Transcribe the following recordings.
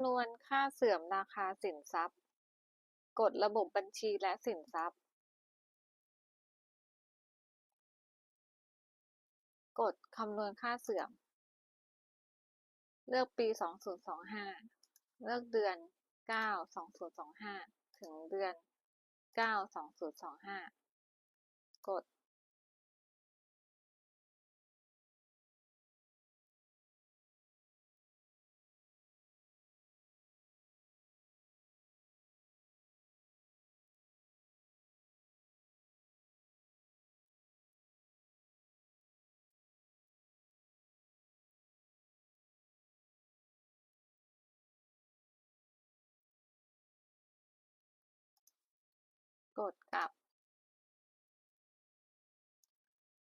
ำนวนค่าเสื่อมราคาสินทรัพย์ กฎระบบบัญชีและสินทรัพย์ กฎคำนวณค่าเสื่อม เลือกปี 2025 เลือกเดือน 9 2025 ถึงเดือน 9 2025 กด กดกลับ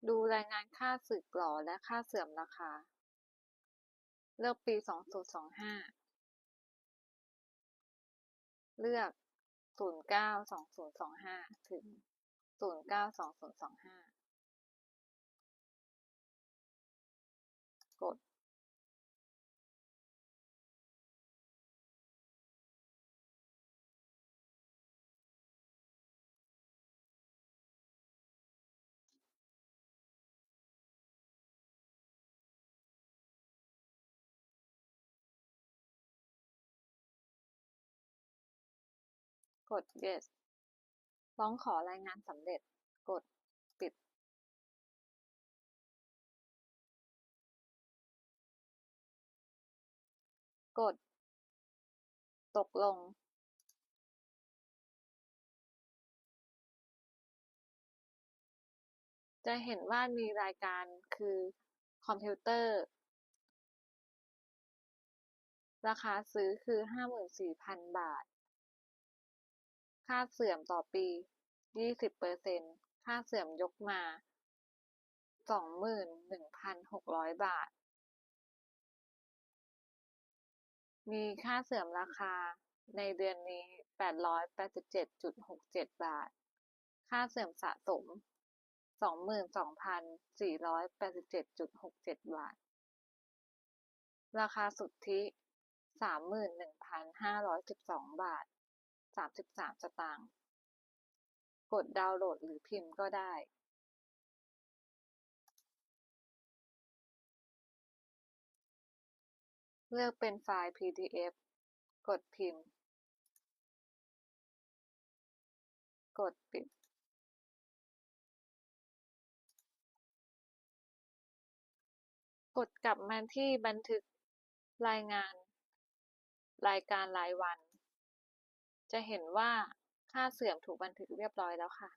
ดูรายงานค่าสึกหรอและค่าเสื่อมราคา เลือกปี 2025 เลือก 092025 ถึง 092025 กด กด yes ร้องขอรายงานสำเร็จ กดปิด กด ตกลง จะเห็นว่ามีรายการคือคอมพิวเตอร์ ราคาซื้อคือ 54,000 บาท ค่าเสื่อมต่อปี 20%ค่าเสื่อมยกมา 21,600 บาท มีค่าเสื่อมราคาในเดือนนี้ 887.67 บาท ค่าเสื่อมสะสม 22,487.67 บาท ราคาสุทธิ 31,512 บาท 33 สตางค์ กดดาวน์โหลดหรือพิมพ์ก็ได้ เลือกเป็นไฟล์ PDF กดพิมพ์ กดปิด กดกลับมาที่บันทึกรายงานรายการรายวัน จะเห็นว่าค่าเสื่อมถูกบันทึกเรียบร้อยแล้วค่ะ